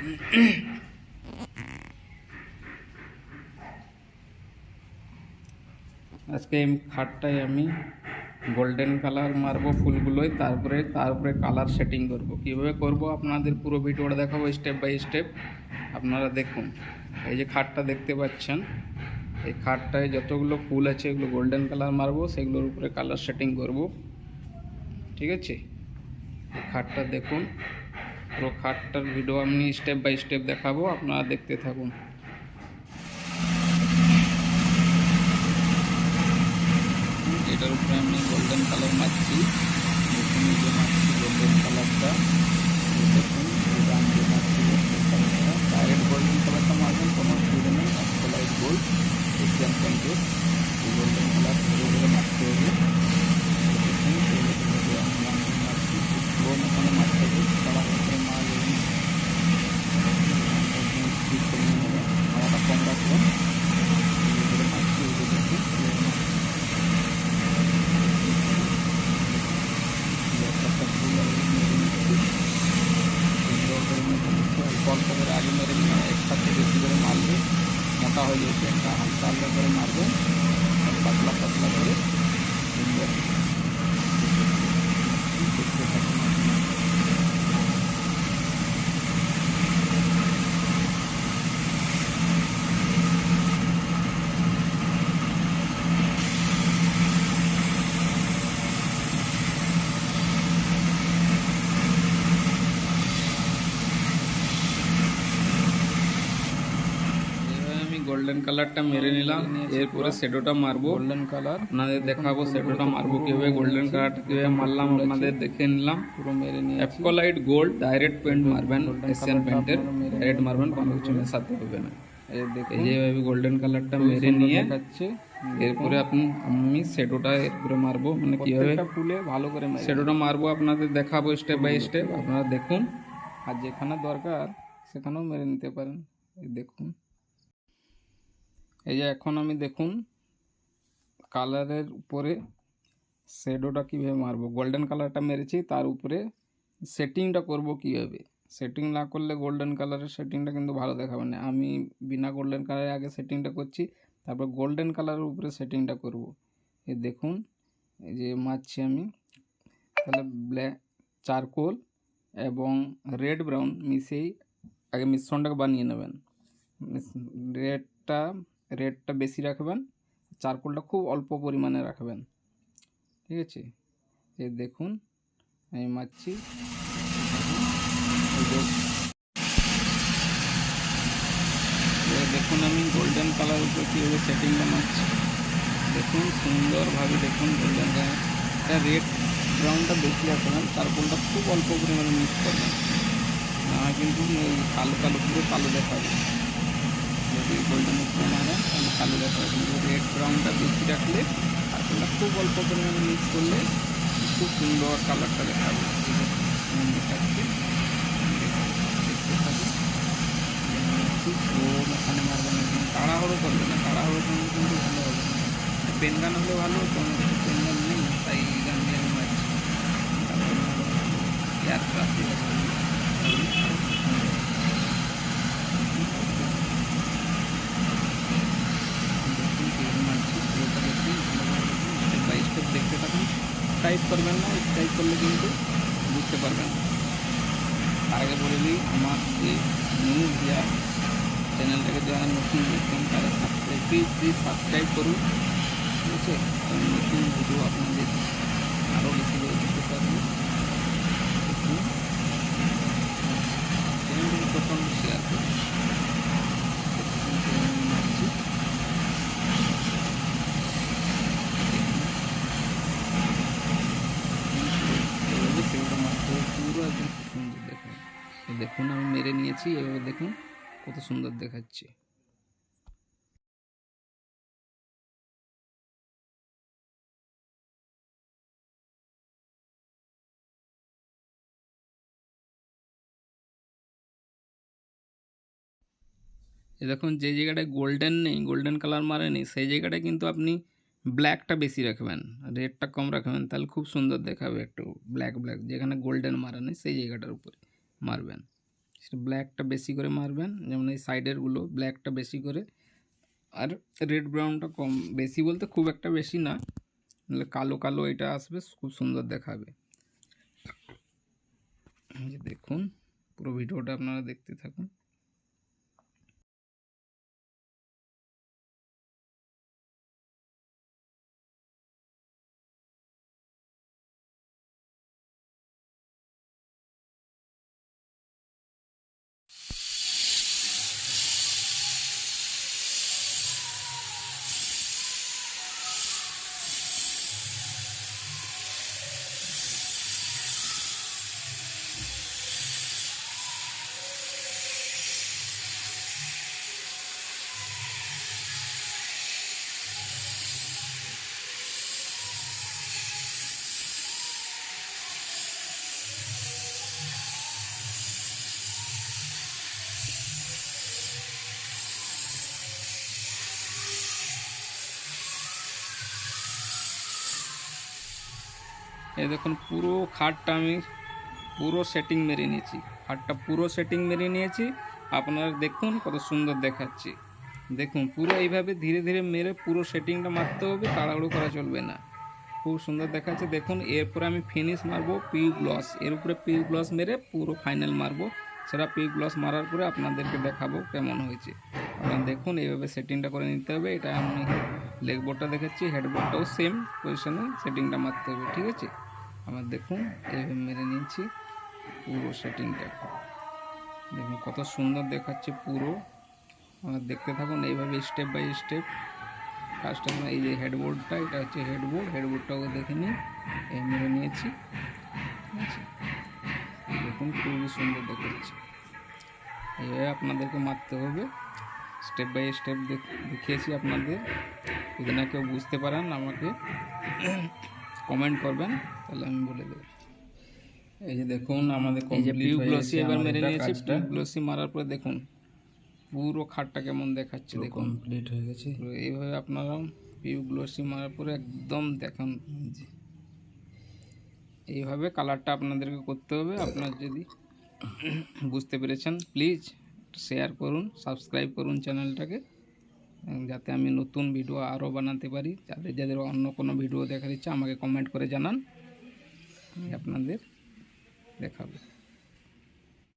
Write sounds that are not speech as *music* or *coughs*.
*coughs* আজকে এই খাটটায় আমি গোল্ডেন কালার মারবো ফুলগুলোই, তারপরে তার উপরে কালার সেটিং করব। কীভাবে করব আপনাদের পুরো ভিডিওটা দেখাবো স্টেপ বাই স্টেপ আপনারা দেখুন, এই যে খাটটা দেখতে পাচ্ছেন, এই খাটটায় যতগুলো ফুল আছে, এগুলো গোল্ডেন কালার মারবো, সেগুলোর উপরে কালার সেটিং করব। ঠিক আছে? খাটটা দেখুন পুরো খাটটার ভিডিও আমি স্টেপ বাই স্টেপ দেখাবো, আপনারা দেখতে থাকুন। এটার উপরে আমি গোল্ডেন কালার মারছি। গোল্ডেন কালারটা দেখুন এটা আমি যে মারছি গোল্ডেন কালারটা ডাইরেক্ট গোল্ডেন কালারটা মারবেন কোনো অসুবিধা নেই লাইট গোল্ড এশিয়ান পেন্টের এই গোল্ডেন কালার ধরে ধরে মারতে হবে দেখুন এইভাবে ধরে আমি মারছি মারছি স্লো মতনে মারতে হবে তাড়াতাড়ি করে মারা যাবে না একদম স্পিড করে নিয়ে নেবেন হাওয়াটা কম রাখবেন ধীরে ধীরে মারছি এই যে দেখুন এইভাবে মারছি। একটা ফুল আর মেরে নিচ্ছি সুন্দর করে মেরে নিচ্ছি অল্প অল্প করে আগে মেরে নিয়ে একসাথে বেশি করে মারলে হয়ে একটা হালকা হালকা করে মারবে আর পাতলা পাতলা করে সুন্দর দেখতে থাকুন আপনারা। এবার আমি গোল্ডেন কালারটা মেরে নিলাম। এরপরে শেডোটা মারবো। গোল্ডেন কালার আপনাদের দেখাবো শেডোটা মারবো কীভাবে গোল্ডেন কালারটা কীভাবে মারলাম আপনাদের দেখে নিলাম। পুরো মেরে নিয়ে অ্যাপকোলাইট গোল্ড ডাইরেক্ট পেন্ট মারবেন এশিয়ান পেন্টের ডাইরেক্ট মারবেন কোনো কিছু মেশাতে হবে না। এই যে গোল্ডেন কালারটা মেরে নিয়ে এরপরে আপনি আমি শেডোটা এরপরে মারবো। মানে কীভাবে? ফুলে ভালো করে শেডোটা মারবো আপনাদের দেখাবো স্টেপ বাই স্টেপ আপনারা দেখুন। আর যেখানে দরকার সেখানেও মেরে নিতে পারেন। দেখুন। এই যে এখন আমি দেখুন, কালারের উপরে শেডোটা কীভাবে মারবো? গোল্ডেন কালারটা মেরেছি, তার উপরে সেটিংটা করব কীভাবে? সেটিং না করলে গোল্ডেন কালারের সেটিংটা কিন্তু ভালো দেখাবে না। আমি বিনা গোল্ডেন কালারের আগে সেটিংটা করছি, তারপর গোল্ডেন কালারের উপরে সেটিংটা করব। এই দেখুন, এই যে মারছি আমি। তাহলে ব্ল্যাক চারকোল এবং রেড ব্রাউন মিশিয়েই আগে মিশ্রণটাকে বানিয়ে নেবেন। রেডটা রেডটা বেশি রাখবেন, চারকোলটা খুব অল্প পরিমাণে রাখবেন। ঠিক আছে? এই দেখুন, আমি মারছি। দেখুন, আমি গোল্ডেন কালার উপরে কীভাবে সেটিংটা মারছি দেখুন, সুন্দরভাবে দেখুন গোল্ডেন কালার এটা রেড ব্রাউনটা বেশি রাখবেন, চারকোলটা খুব অল্প পরিমাণে মিক্স করবেন। না কিন্তু কালো কালো পুরো কালো দেখাবে। যদি গোল্ডেন উপরে মারেন দেখাবে কিন্তু রেড ব্রাউনটা বেশি রাখলে চারকোলটা খুব অল্প পরিমাণে মিক্স করলে খুব সুন্দর কালারটা দেখাবে ঠিক আছে দেখাচ্ছি দেখতে থাকুন খুব স্লো ওখানে মারবেন তাড়াহুড়ো করবে না তাড়াহুড়ো করলে কিন্তু ভালো হবে পেন গান হলে ভালো আমার পেন গান নেই তাই গান দিয়ে আমি মারছি এয়ার দিয়ে দেখতে থাকুন টাইপ করবেন না টাইপ করলে কিন্তু বুঝতে পারবেন। তার আগে বলে দিই, আমার যে নিউ ভিয়া চ্যানেলটাকে যারা নতুন দেখছেন, তারা সাবস্ক্রাইব প্লিজ প্লিজ সাবস্ক্রাইব করুন, ঠিক আছে? কারণ নতুন ভিডিও আপনাদের আরও বেশি করে দিতে চ্যানেলটাকে প্রচণ্ড শেয়ার করুন দেখুন, আমি মারছি। এভাবে সেগুলো মারতে হবে পুরো একদম খুব সুন্দর দেখাবে এই দেখুন, আমি মেরে নিয়েছি, এভাবে দেখুন কত সুন্দর দেখাচ্ছে। এ দেখুন, যে জায়গাটায় গোল্ডেন নেই গোল্ডেন কালার মারে নেই, সেই জায়গাটায় কিন্তু আপনি ব্ল্যাকটা বেশি রাখবেন রেডটা কম রাখবেন, তাহলে খুব সুন্দর দেখাবে একটু ব্ল্যাক ব্ল্যাক যেখানে গোল্ডেন মারা নেই, সেই জায়গাটার উপরে মারবেন। ব্ল্যাকটা বেশি করে মারবেন, যেমন এই সাইডেরগুলো ব্ল্যাকটা বেশি করে। আর রেড ব্রাউনটা কম, বেশি বলতে খুব একটা বেশি না, নাহলে কালো কালো এটা আসবে, খুব সুন্দর দেখাবে। দেখুন, পুরো ভিডিওটা আপনারা দেখতে থাকুন। এই দেখুন, পুরো খাটটা আমি পুরো সেটিং মেরে নিয়েছি। খাটটা পুরো সেটিং মেরে নিয়েছি। আপনারা দেখুন কত সুন্দর দেখাচ্ছে। দেখুন, পুরো এইভাবে ধীরে ধীরে মেরে পুরো সেটিংটা মারতে হবে, তাড়াহুড়ো করা চলবে না। খুব সুন্দর দেখাচ্ছে। দেখুন, এরপরে আমি ফিনিশ মারবো পিউ গ্লস এর উপরে পিউ গ্লস মেরে পুরো ফাইনাল মারবো। সেটা পিউ গ্লস মারার পরে আপনাদেরকে দেখাবো কেমন হয়েছে। আপনারা দেখুন, এইভাবে সেটিংটা করে নিতে হবে। এটা আমি লেগ বোর্ডটা দেখাচ্ছি হেডবোর্ডটাও সেম পজিশনে সেটিংটা মারতে হবে, ঠিক আছে? আমার দেখুন, এইভাবে মেরে নিয়েছি, পুরো সেটিংটা দেখুন কত সুন্দর দেখাচ্ছে পুরো। আমার দেখতে থাকুন, এইভাবে স্টেপ বাই স্টেপ কাজটা আমরা এই যে হেডবোর্ডটা এটা হচ্ছে হেডবোর্ড হেডবোর্ডটাও দেখে নিই, এই মেরে নিয়েছি, ঠিক আছে? দেখুন খুবই সুন্দর দেখাচ্ছে। এইভাবে আপনাদেরকে মারতে হবে। স্টেপ বাই স্টেপ দেখিয়েছি আপনাদের। যদি না কেউ বুঝতে পারেন আমাকে কমেন্ট করবেন তাহলে আমি বলে দেবো। এই যে দেখুন আমাদের এই যে পিউ গ্লসি এবার মেরে নিয়েছি পিউ গ্লসি মারার পরে দেখুন পুরো খাটটা কেমন দেখাচ্ছে দেখুন। কমপ্লিট হয়ে গেছে। এইভাবে আপনারা পিউ গ্লসি মারার পরে একদম দেখুন। এইভাবে কালারটা আপনাদেরকে করতে হবে। আপনার যদি বুঝতে পেরেছেন প্লিজ শেয়ার করুন সাবস্ক্রাইব করুন চ্যানেলটাকে যাতে আমি নতুন ভিডিও আরও বানাতে পারি। যাদের যাদের অন্য কোনো ভিডিও দেখার ইচ্ছা, আমাকে কমেন্ট করে জানান। আপনাদের দেখাবো।